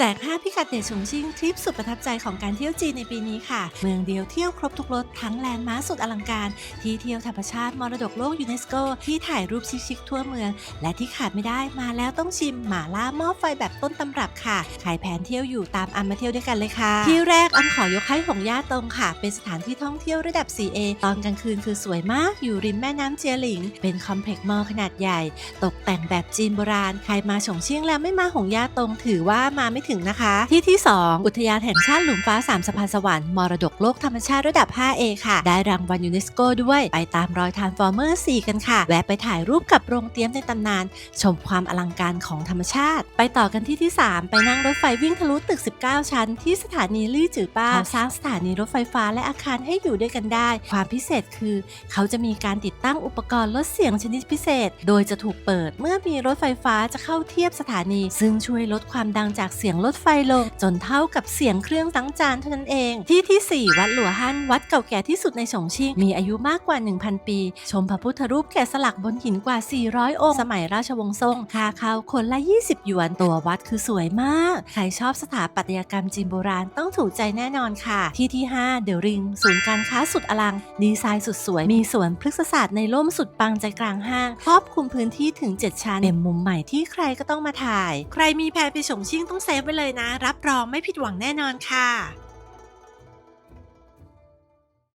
แจก 5 พิกัดเด็ดชงชิ่งทริปสุดประทับใจของการเที่ยวจีนในปีนี้ค่ะ เมืองเดียวเที่ยวครบทุกรสทั้งแลนด์มาร์คสุดอลังการ ที่เที่ยวธรรมชาติมรดกโลกยูเนสโก ที่ถ่ายรูปชิคๆทั่วเมือง และที่ขาดไม่ได้มาแล้วต้องชิมหม่าล่าหม้อไฟแบบต้นตำรับค่ะใครแผนเที่ยวอยู่ตามอันมาเที่ยวด้วยกันเลยค่ะ ที่แรกอันขอยกให้หงย่าตงค่ะ เป็นสถานที่ท่องเที่ยวระดับ 4A ตอนกลางคืนคือสวยมากอยู่ริมแม่น้ำเจียหลิง เป็นคอมเพล็กซ์มอลล์ขนาดใหญ่ ตกแต่งแบบจีนโบราณใครมาฉงเชียงแล้วไม่มาหงย่าตงถือว่ามาไม่ถึงนะคะ ที่ที่ 2 อุทยานแห่งชาติหลุมฟ้าสามสะพานสวรรค์มรดกโลกธรรมชาติระดับ 5A ค่ะ ได้รางวัลยูเนสโกด้วย ไปตามรอยทานฟอร์เมอร์ 4 กันค่ะ แวะไปถ่ายรูปกับโรงเตี้ยมในตำนาน ชมความอลังการของธรรมชาติ ไปต่อกันที่ที่ 3 ไปนั่งรถไฟวิ่งทะลุตึก 19 ชั้น ที่สถานีลี่จือป้าเขาสร้างสถานีรถไฟฟ้าและอาคารให้อยู่ด้วยกันได้ ความพิเศษคือ เขาจะมีการติดตั้งอุปกรณ์ลดเสียงชนิดพิเศษ โดยจะถูกเปิดเมื่อมีรถไฟฟ้าจะเข้าเทียบสถานี ซึ่งช่วยลดความดังจากเสียงรถไฟลง จนเท่ากับเสียงเครื่องตั้งจานเท่านั้นเอง ที่ที่ 4 วัดหลัวฮั่นวัดเก่าแก่ที่สุดในฉงชิ่งมีอายุมากกว่า 1,000 ปี ชมพระพุทธรูปแกะสลักบนหินกว่า 400 องค์ สมัยราชวงศ์ซ่งค่าเข้าคนละ 20 หยวนตัววัดคือสวยมาก ใครชอบสถาปัตยกรรมจีนโบราณต้องถูกใจแน่นอนค่ะ ที่ที่ 5 เดอะริง ศูนย์การค้าสุดอลัง ดีไซน์สุดสวย มีสวนพฤกษศาสตร์ในร่มสุดปังใจกลางห้าง ครอบคลุมพื้นที่ถึง 7 ชั้นเป็นมุมใหม่ที่ใครก็ต้องมาถ่าย ใครมีแพนไปฉงชิ่งต้องเซฟไว้เลยนะ รับรองไม่ผิดหวังแน่นอนค่ะ